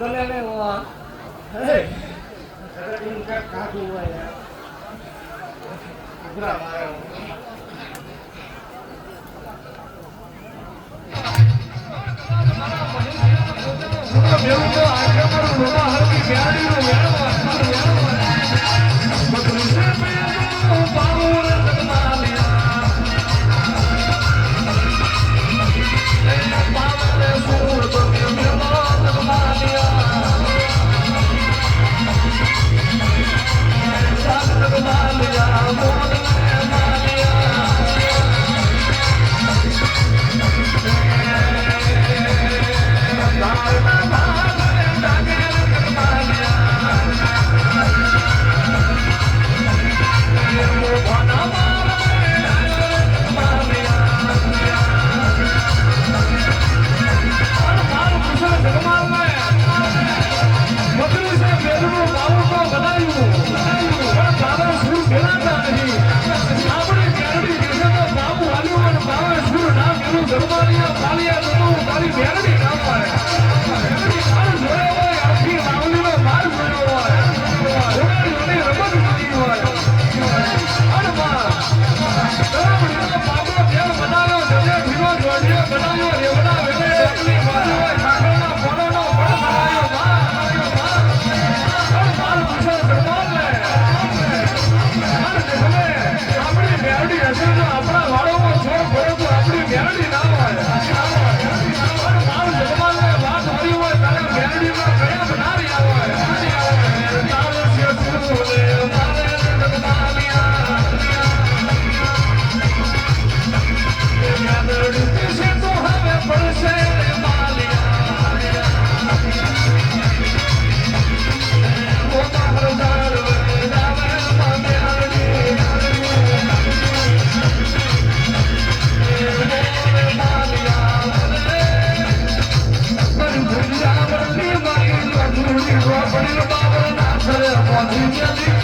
गले में हुआ इनका काट हुआ यार पूरा मारा Thank you. ah biu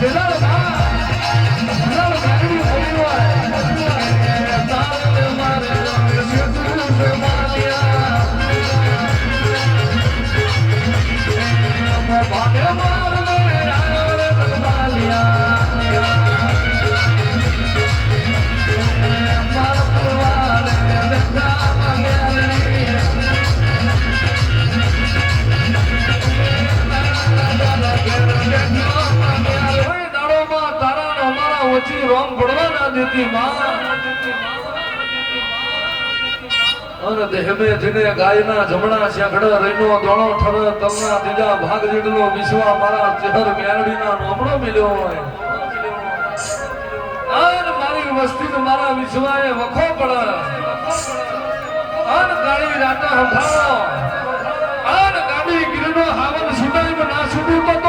Gracias. અને જને ગાયના જમણા શેખડા રેનો દોણો ઠર તલના ત્રીજા ભાગ જેટલો વિશ્વા મારા ચહર મેરડીના નોમણો મિલ્યો હોય. આન મારી વસ્તી મારા વિશ્વાએ વખો પડે. આન ગાડી રાતા હંભાળો. આન ગાડી ગિરનો હાવન સુટાઈ ના સુટું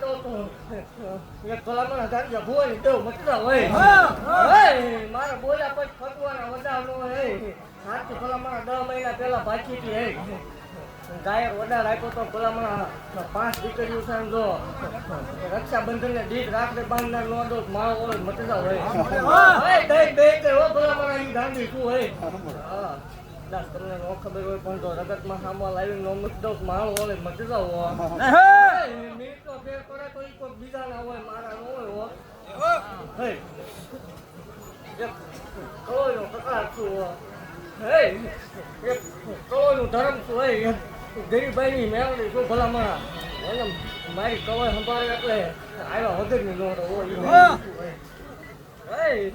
તો તું ભલામણ હજાર ભુવાની દેવ મતલબ હોય મારા બોલ્યા પછી ભગવાન વધારનો હે સાચી ભલામણ દસ મહિના પહેલા બાકી હતી ગાયક વડા રાખ્યો તો ભલામણ પાંચ દીકરીઓ છે જો રક્ષાબંધન ને દીક રાખડે બાંધનાર નો દો માળો હોય મતલબ હોય દઈ દઈ હો ભલામણ ગાંધી શું હોય હા. દાસ તમને નો ખબર હોય પણ તો રગતમાં સાંભળ લાવી નો મુદ્દો માણો હોય મતલબ હોય ફેર કરે તો ઈ કોઈ બીજા ના હોય મારા નો હોય હો હે કકડાટ શું હોય હે એક ધર્મ શું હોય ગરીબાઈની મેળવી શું ભલામણ એને મારી કવાય સંભાળે એટલે આવ્યા વગરની નો હોય હે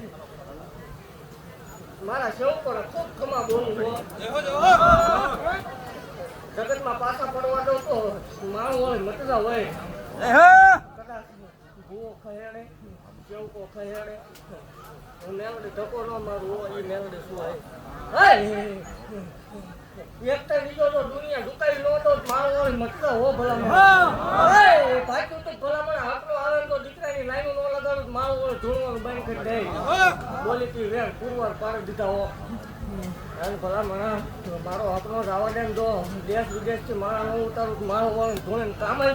મારા સેવકોને ખૂબ ખમા બોલું છું જગતમાં પાછા પડવા દઉં તો માણું હોય મતદા હોય. કદાચ ભૂવો સેવકો ખહેડે. હું મેલડી ધક્કો ન મારું હોય એ મેલડી શું હોય? હે! એક તો બીજો તો દુનિયા દુકાઈ નો તો મારો હોય મતલબ હો ભલા હે ભાઈ તું તો ભલા મને હાથનો આવે તો દીકરાની લાઈનો નો લગાડું મારો હોય ધૂણવાનું બંધ કરી દે. બોલી તી વેર પુરવાર પાર દીધા હો. અને ભલા મને મારો હકનો જવા દે તો દેશ વિદેશથી મારા નો ઉતારું મારો હોય ધૂણે કામ જ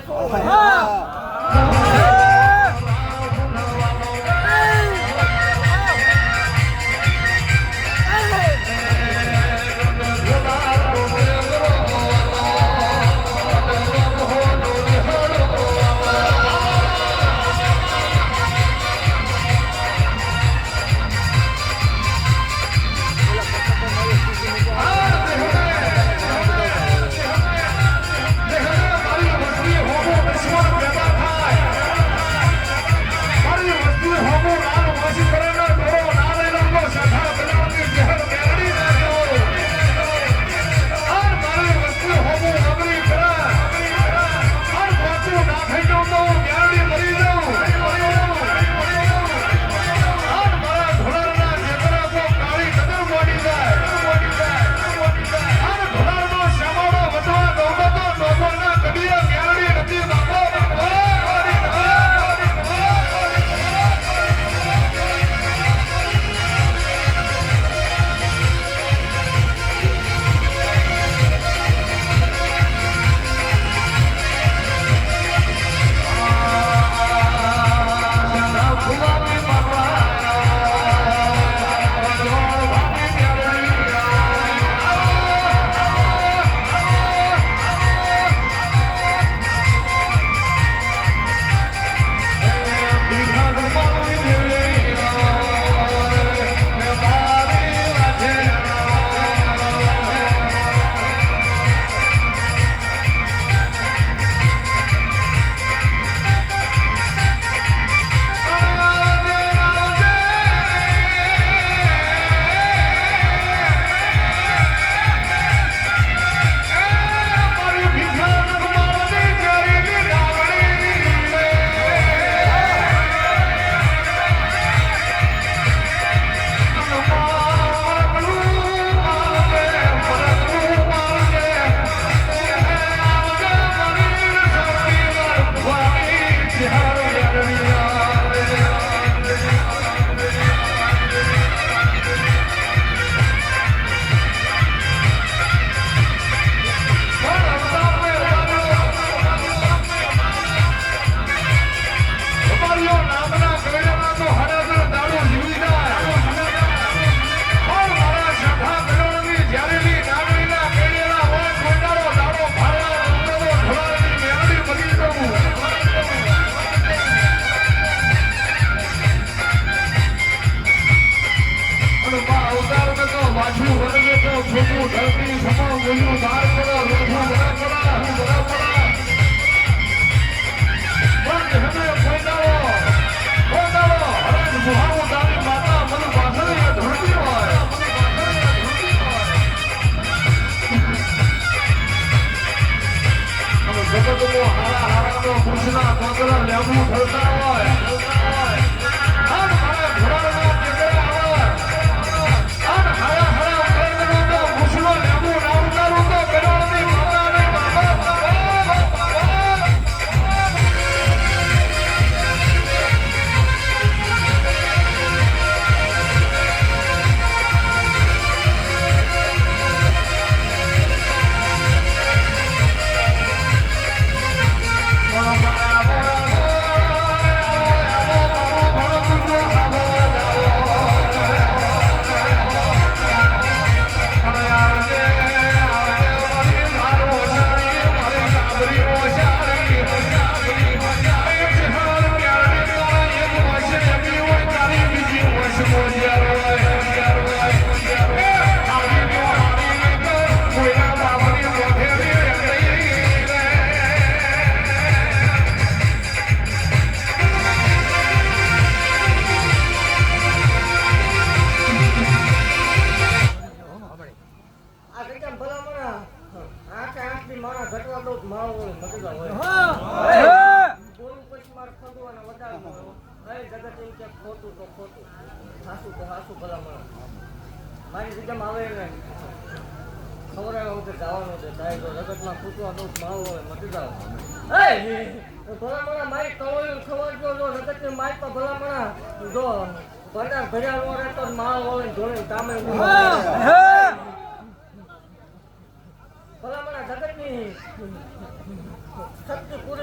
这个梁不住才有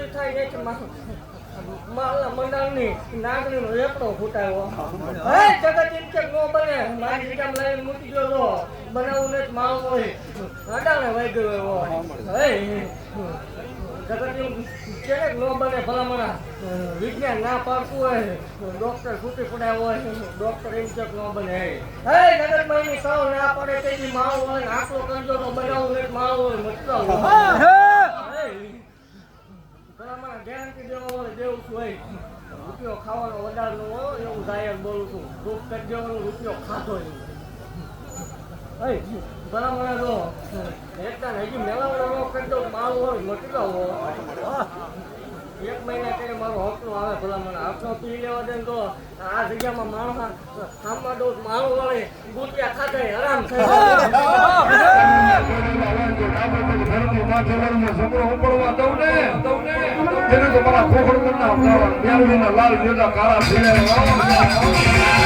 શક્તિ પૂરી છે માલના મંડળની નાગણીનો એકડો ફૂટાયો. હે જગત એમ કે નો બને. મારી જગ્યામાં લઈને મૂકી ગયો તો બનાવું ને માલ હોય. અડાને વહી ગયો એવો. હે જગત એમ કે નો બને ભલામણા. વિજ્ઞાન ના પાડતું હોય. ડોક્ટર છૂટી પડ્યા હોય. ડોક્ટર એમ કે નો બને. હે. જગતમાં એની સાવ ના પડે તેની માલ હોય આટલો કરજો તો બનાવું ને માલ હોય મતલબ હોય રૂપિયો ખાવાનો વધારનો હોય એવું જાહેર બોલું છું. દુઃખ કરી દેવાનું રૂપિયો ખાતો નહીં ભલામણા જો એકતા હજી મેળાવડો કરી દઉં માલ હોય મટલો હોય. એક મહિના કરીને મારો હકનો આવે ભલામણ. હકનો પી લેવા દે તો આ જગ્યામાં માણસ આમાં દોષ માણો વાળે ગુટિયા ખાતે આરામ થઈ લાલ જોડા કાળા પીળા